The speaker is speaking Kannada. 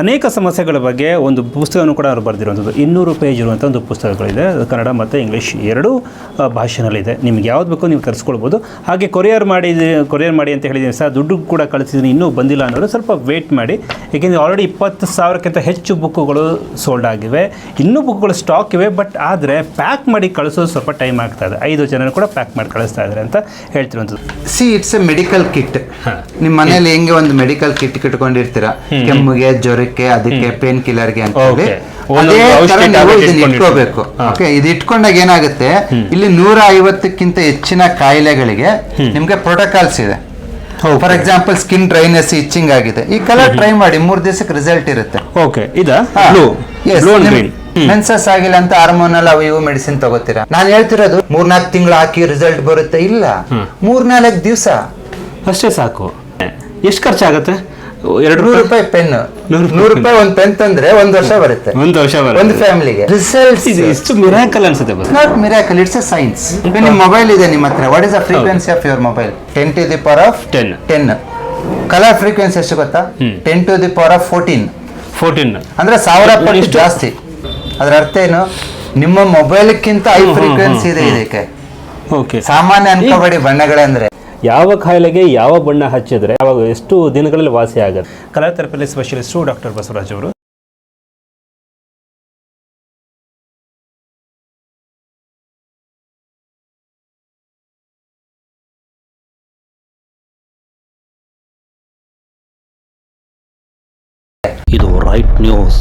ಅನೇಕ ಸಮಸ್ಯೆಗಳ ಬಗ್ಗೆ ಒಂದು ಪುಸ್ತಕವನ್ನು ಕೂಡ ಅವರು ಬರೆದಿರುವಂಥದ್ದು. ಇನ್ನೂರು ಪೇಜ್ ಇರುವಂಥ ಒಂದು ಪುಸ್ತಕಗಳಿದೆ. ಅದು ಕನ್ನಡ ಮತ್ತು ಇಂಗ್ಲೀಷ್ ಎರಡೂ ಭಾಷೆಯಲ್ಲಿದೆ ಭಾಷೆನಲ್ಲಿದೆ. ನಿಮ್ಗೆ ಯಾವ್ದು ಬೇಕೋ ನೀವು ತರಿಸ್ಕೊಳ್ಬೋದು ಹಾಗೆ ಕೊರಿಯರ್ ಮಾಡಿ ಕೊರಿಯರ್ ಮಾಡಿ ಅಂತ ಹೇಳಿದ್ದೀನಿ ಸರ್ ದುಡ್ಡು ಕೂಡ ಕಳಿಸಿದ್ದೀನಿ ಇನ್ನೂ ಬಂದಿಲ್ಲ ಅನ್ನೋರು ಸ್ವಲ್ಪ ವೇಟ್ ಮಾಡಿ. ಏಕೆಂದರೆ ಆಲ್ರೆಡಿ ಇಪ್ಪತ್ತು ಸಾವಿರಕ್ಕಿಂತ ಹೆಚ್ಚು ಬುಕ್ಕುಗಳು ಸೋಲ್ಡ್ ಆಗಿವೆ. ಇನ್ನೂ ಬುಕ್ಗಳು ಸ್ಟಾಕ್ ಇವೆ ಬಟ್ ಆದರೆ ಪ್ಯಾಕ್ ಮಾಡಿ ಕಳಿಸೋದು ಸ್ವಲ್ಪ ಟೈಮ್ ಆಗ್ತಾ ಇದೆ. ಐದು ಜನರು ಕೂಡ ಪ್ಯಾಕ್ ಮಾಡಿ ಕಳಿಸ್ತಾ ಇದ್ದಾರೆ ಅಂತ ಹೇಳ್ತಿರುವಂಥದ್ದು. See it's a medical kit ನಿಮ್ಮ ಮನೆಯಲ್ಲಿ ಹೆಂಗೆ ಒಂದು ಮೆಡಿಕಲ್ ಕಿಟ್ ಕಿಟ್ಕೊಂಡಿರ್ತೀರಾ? ಕೆಮ್ಮಿಗೆ ಜ್ವರಕ್ಕೆ ಅದಕ್ಕೆ ಪೇನ್ ಕಿಲ್ಲರ್ಗೆ ಅಂತ ಹೇಳಿ. ಅದೇ ತರ ನೀವು ಇದನ್ನ ಇಟ್ಕೋಬೇಕು. ಓಕೆ ಇದು ಇಟ್ಕೊಂಡಾಗ ಏನಾಗುತ್ತೆ? ಇಲ್ಲಿ ನೂರ ಐವತ್ತಕ್ಕಿಂತ ಹೆಚ್ಚಿನ ಕಾಯಿಲೆಗಳಿಗೆ ನಿಮ್ಗೆ ಪ್ರೋಟೋಕಾಲ್ಸ್ ಇದೆ. For example skin dryness itching ಆಗಿದೆ. ಈ ಕಲರ್ ಟ್ರೈ ಮಾಡಿ ಮೂರ್ ದಿವಸಕ್ಕೆ ರಿಸಲ್ಟ್ ಇರುತ್ತೆ. ಓಕೆ ಮೆನ್ಸಸ್ ಆಗಿಲ್ಲ ಅಂತ ಹಾರ್ಮೋನಲ್ ಅವ ಇವು ಮೆಡಿಸಿನ್ ತಗೋತೀರಾ? ನಾನು ಹೇಳ್ತಿರೋದು ಮೂರ್ನಾಲ್ಕು ತಿಂಗಳು ಹಾಕಿ ರಿಸಲ್ಟ್ ಬರುತ್ತೆ ಇಲ್ಲ. ಮೂರ್ನಾಲ್ಕು ದಿವಸ. ಅಷ್ಟೇ ಸಾಕು. ಎಷ್ಟು ಖರ್ಚಾಗುತ್ತೆ? ಎರಡು ನೂರು ರೂಪಾಯಿ ಪೆನ್ ನೂರು ರೂಪಾಯಿ ನೂರು ರೂಪಾಯಿ ಒಂದು ಪೆನ್ ತಂದ್ರೆ ಒಂದ್ ವರ್ಷ ಬರುತ್ತೆ. ಒಂದು ವರ್ಷ ಬರುತ್ತೆ. ಒಂದು ಫ್ಯಾಮಿಲಿಗೆ ರಿಸಲ್ಟ್ಸ್ ಇದು ಇಷ್ಟು ಮಿರಾಕಲ್ ಅನ್ಸುತ್ತೆ not miracle it's a science ನಿಮ್ಮ ಮೊಬೈಲ್ ಇದೆ ನಿಮ್ಮ ಹತ್ರ. What is the frequency of your mobile ten to the power of 10. Ten colour frequency ಎಷ್ಟು ಗೊತ್ತಾ? Ten to the power of fourteen fourteen ಅಂದ್ರೆ ಸಾವಿರ ಪಟ್ಟು? ಜಾಸ್ತಿ. ಅದರ ಅರ್ಥ ಏನು? ನಿಮ್ಮ ಮೊಬೈಲ್ಕ್ಕಿಂತ ಐ ಹ್ಮ್, ಫ್ರೀಕ್ವೆನ್ಸಿ ಇದೆ ಇದಕ್ಕೆ. ಓಕೆ ಸಾಮಾನ್ಯ ಅನ್ಕೋಬೇಡಿ ಬಣ್ಣಗಳಂದ್ರೆ. ಯಾವ ಕಾಯಿಲೆಗೆ ಯಾವ ಬಣ್ಣ ಹಚ್ಚಿದ್ರೆ ಯಾವಾಗ ಎಷ್ಟು ದಿನಗಳಲ್ಲಿ ವಾಸಿ ಆಗುತ್ತೆ? ಕಲಾ ಥೆರಪಿಲಿ ಸ್ಪೆಷಲಿಸ್ಟು ಡಾಕ್ಟರ್ ಬಸವರಾಜ್ ಅವರು. ಇದು ರೈಟ್ ನ್ಯೂಸ್